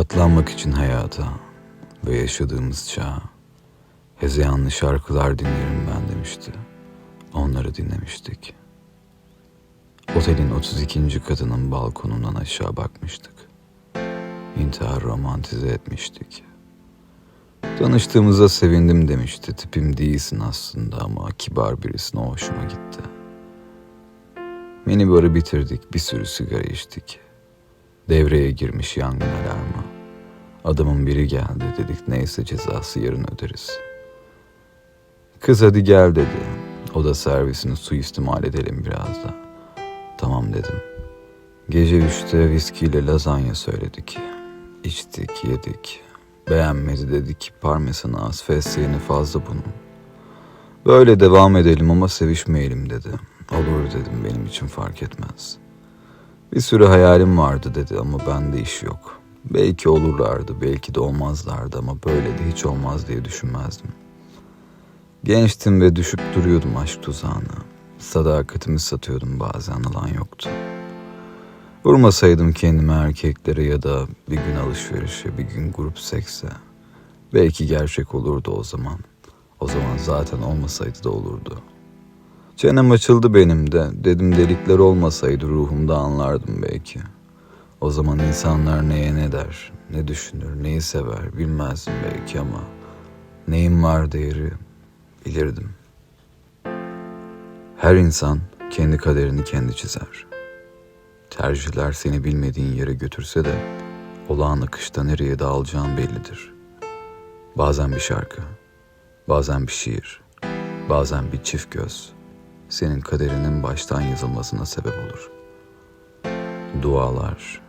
Katlanmak için hayata ve yaşadığımız çağa hezeyanlı şarkılar dinlerim ben demişti. Onları dinlemiştik. Otelin 32. katının balkonundan aşağı bakmıştık. İntihar romantize etmiştik. Tanıştığımıza sevindim demişti. Tipim değilsin aslında ama kibar birisin o hoşuma gitti. Minibarı bitirdik, bir sürü sigara içtik. Devreye girmiş yangın alarmı. Adamın biri geldi dedik neyse cezası yarın öderiz. Kız hadi gel dedi. O da servisini suistimal edelim biraz da. Tamam dedim. Gece üçte viskiyle lazanya söyledik. İçtik, yedik. Beğenmedi dedik. Parmesanı az, fesleğeni fazla bunun. Böyle devam edelim ama sevişmeyelim dedi. Olur dedim benim için fark etmez. Bir sürü hayalim vardı dedi ama bende iş yok. Belki olurlardı, belki de olmazlardı ama böyle de hiç olmaz diye düşünmezdim. Gençtim ve düşüp duruyordum aşk tuzağına. Sadakatimi satıyordum bazen alan yoktu. Vurmasaydım kendimi erkeklere ya da bir gün alışverişe, bir gün grup sekse. Belki gerçek olurdu o zaman. O zaman zaten olmasaydı da olurdu. Çenem açıldı benim de. Dedim delikler olmasaydı ruhumda anlardım belki. O zaman insanlar neye ne der, ne düşünür, neyi sever bilmezdim belki ama neyin var değeri bilirdim. Her insan kendi kaderini kendi çizer. Tercihler seni bilmediğin yere götürse de olağan akışta nereye dağılacağın bellidir. Bazen bir şarkı, bazen bir şiir, bazen bir çift göz senin kaderinin baştan yazılmasına sebep olur. Dualar,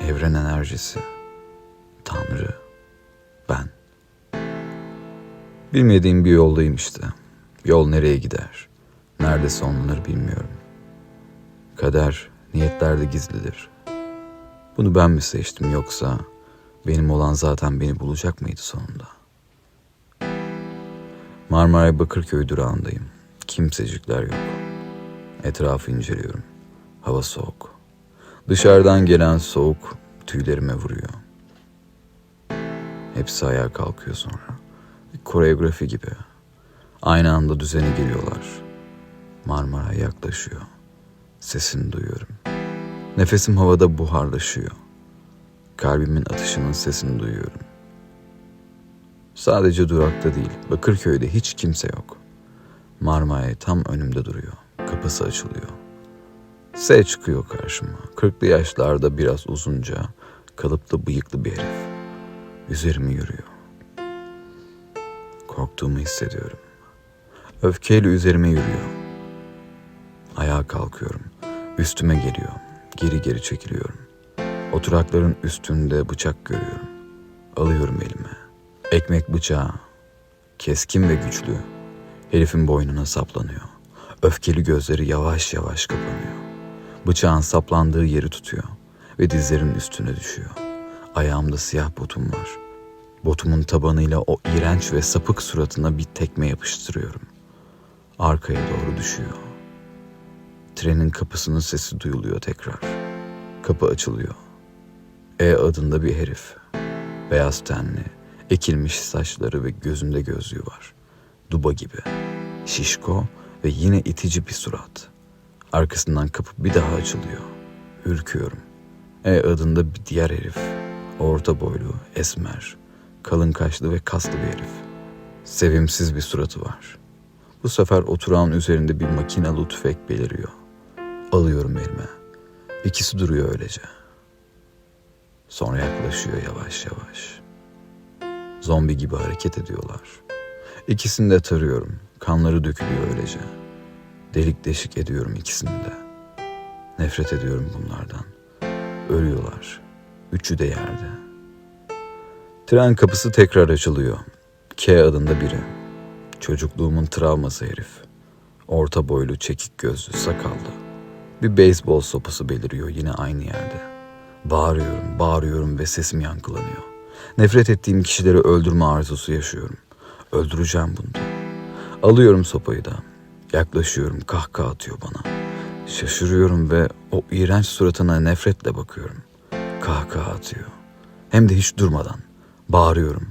evren enerjisi, Tanrı, ben. Bilmediğim bir yoldayım işte. Yol nereye gider? Nerede sonlanır bilmiyorum. Kader niyetlerde gizlidir. Bunu ben mi seçtim yoksa benim olan zaten beni bulacak mıydı sonunda? Marmaray Bakırköy durağındayım. Kimsecikler yok. Etrafı inceliyorum. Hava soğuk. Dışarıdan gelen soğuk tüylerime vuruyor. Hepsi ayağa kalkıyor sonra. Bir koreografi gibi. Aynı anda düzene giriyorlar. Marmara yaklaşıyor. Sesini duyuyorum. Nefesim havada buharlaşıyor. Kalbimin atışının sesini duyuyorum. Sadece durakta değil, Bakırköy'de hiç kimse yok. Marmaray tam önümde duruyor. Kapısı açılıyor. S çıkıyor karşıma. Kırklı yaşlarda biraz uzunca, kalıplı bıyıklı bir herif. Üzerime yürüyor. Korktuğumu hissediyorum. Öfkeyle üzerime yürüyor. Ayağa kalkıyorum. Üstüme geliyor. Geri geri çekiliyorum. Oturakların üstünde bıçak görüyorum. Alıyorum elime. Ekmek bıçağı. Keskin ve güçlü. Herifin boynuna saplanıyor. Öfkeli gözleri yavaş yavaş kapanıyor. Bıçağın saplandığı yeri tutuyor ve dizlerin üstüne düşüyor. Ayağımda siyah botum var. Botumun tabanıyla o iğrenç ve sapık suratına bir tekme yapıştırıyorum. Arkaya doğru düşüyor. Trenin kapısının sesi duyuluyor tekrar. Kapı açılıyor. E adında bir herif. Beyaz tenli, ekilmiş saçları ve gözünde gözlüğü var. Duba gibi. Şişko ve yine itici bir surat. Arkasından kapı bir daha açılıyor. Ürküyorum. E adında bir diğer herif. Orta boylu, esmer, kalın kaşlı ve kaslı bir herif. Sevimsiz bir suratı var. Bu sefer oturağın üzerinde bir makinalı tüfek beliriyor. Alıyorum elime. İkisi duruyor öylece. Sonra yaklaşıyor yavaş yavaş. Zombi gibi hareket ediyorlar. İkisini de tarıyorum. Kanları dökülüyor öylece. Delik deşik ediyorum ikisini de. Nefret ediyorum bunlardan. Ölüyorlar. Üçü de yerde. Tren kapısı tekrar açılıyor. K adında biri. Çocukluğumun travması herif. Orta boylu, çekik gözlü, sakallı. Bir beyzbol sopası beliriyor yine aynı yerde. Bağırıyorum, bağırıyorum ve sesim yankılanıyor. Nefret ettiğim kişileri öldürme arzusu yaşıyorum. Öldüreceğim bunu. Alıyorum sopayı da. Yaklaşıyorum, kahkaha atıyor bana. Şaşırıyorum ve o iğrenç suratına nefretle bakıyorum. Kahkaha atıyor. Hem de hiç durmadan. Bağırıyorum.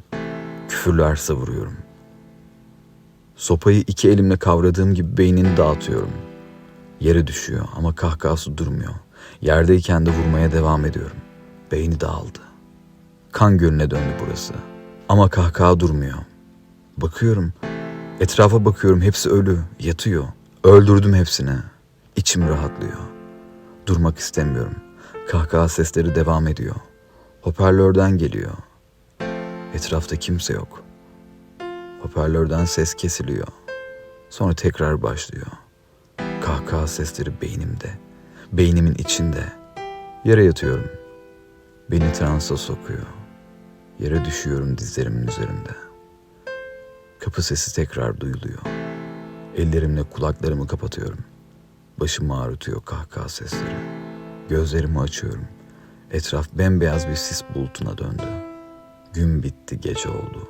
Küfürler savuruyorum. Sopayı iki elimle kavradığım gibi beynini dağıtıyorum. Yere düşüyor ama kahkahası durmuyor. Yerdeyken de vurmaya devam ediyorum. Beyni dağıldı. Kan gölüne döndü burası. Ama kahkaha durmuyor. Bakıyorum. Etrafa bakıyorum. Hepsi ölü. Yatıyor. Öldürdüm hepsini. İçim rahatlıyor. Durmak istemiyorum. Kahkaha sesleri devam ediyor. Hoparlörden geliyor. Etrafta kimse yok. Hoparlörden ses kesiliyor. Sonra tekrar başlıyor. Kahkaha sesleri beynimde. Beynimin içinde. Yere yatıyorum. Beni transa sokuyor. Yere düşüyorum dizlerimin üzerinde. Kapı sesi tekrar duyuluyor. Ellerimle kulaklarımı kapatıyorum. Başımı ağrıtıyor kahkaha sesleri. Gözlerimi açıyorum. Etraf bembeyaz bir sis bulutuna döndü. Gün bitti, gece oldu.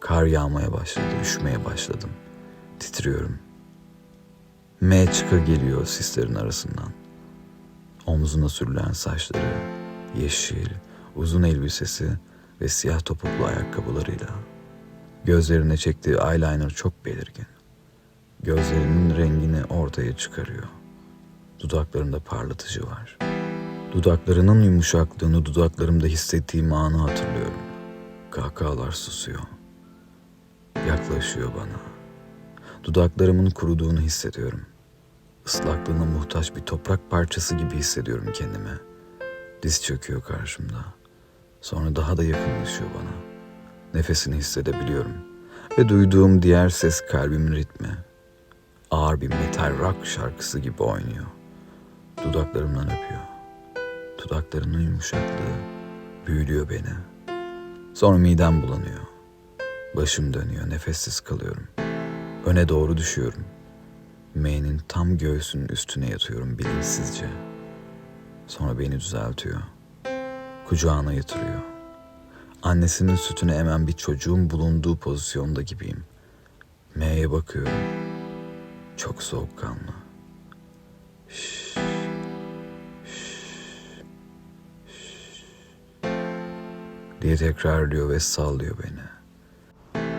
Kar yağmaya başladı, üşümeye başladım. Titriyorum. M çıka geliyor sislerin arasından. Omzuna sürülen saçları, yeşil, uzun elbisesi ve siyah topuklu ayakkabılarıyla. Gözlerine çektiği eyeliner çok belirgin. Gözlerinin rengini ortaya çıkarıyor. Dudaklarında parlatıcı var. Dudaklarının yumuşaklığını dudaklarımda hissettiğim anı hatırlıyorum. Kahkahalar susuyor. Yaklaşıyor bana. Dudaklarımın kuruduğunu hissediyorum. Islaklığına muhtaç bir toprak parçası gibi hissediyorum kendimi. Diz çöküyor karşımda. Sonra daha da yakınlaşıyor bana. Nefesini hissedebiliyorum. Ve duyduğum diğer ses kalbimin ritmi. Ağır bir metal rock şarkısı gibi oynuyor. Dudaklarımdan öpüyor. Dudaklarının yumuşaklığı büyülüyor beni. Sonra midem bulanıyor. Başım dönüyor, nefessiz kalıyorum. Öne doğru düşüyorum. M'nin tam göğsünün üstüne yatıyorum bilinçsizce. Sonra beni düzeltiyor. Kucağına yatırıyor. Annesinin sütünü emen bir çocuğun bulunduğu pozisyonda gibiyim. M'ye bakıyorum. Çok soğukkanlı. Şşş, diye tekrarlıyor ve sallıyor beni.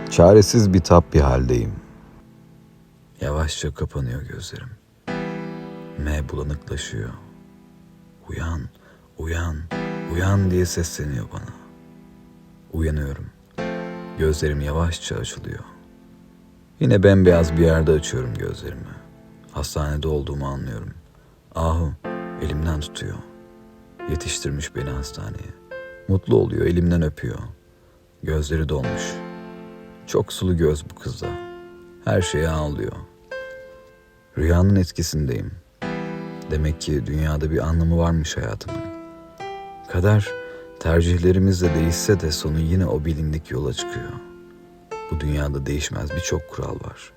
Çaresiz bir tap bir haldeyim. Yavaşça kapanıyor gözlerim. M bulanıklaşıyor. Uyan, uyan, uyan diye sesleniyor bana. Uyanıyorum. Gözlerim yavaşça açılıyor. Yine bembeyaz bir yerde açıyorum gözlerimi. Hastanede olduğumu anlıyorum. Ahu elimden tutuyor. Yetiştirmiş beni hastaneye. Mutlu oluyor, elimden öpüyor. Gözleri dolmuş. Çok sulu göz bu kızda. Her şeye ağlıyor. Rüyanın etkisindeyim. Demek ki dünyada bir anlamı varmış hayatımın. Kader tercihlerimizle değişse de sonu yine o bilindik yola çıkıyor. Bu dünyada değişmez birçok kural var.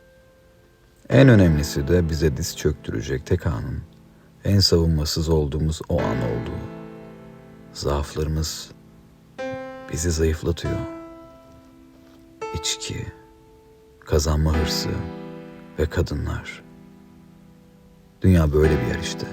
En önemlisi de bize diz çöktürecek tek anın en savunmasız olduğumuz o an olduğu. Zaaflarımız bizi zayıflatıyor. İçki, kazanma hırsı ve kadınlar. Dünya böyle bir yer işte.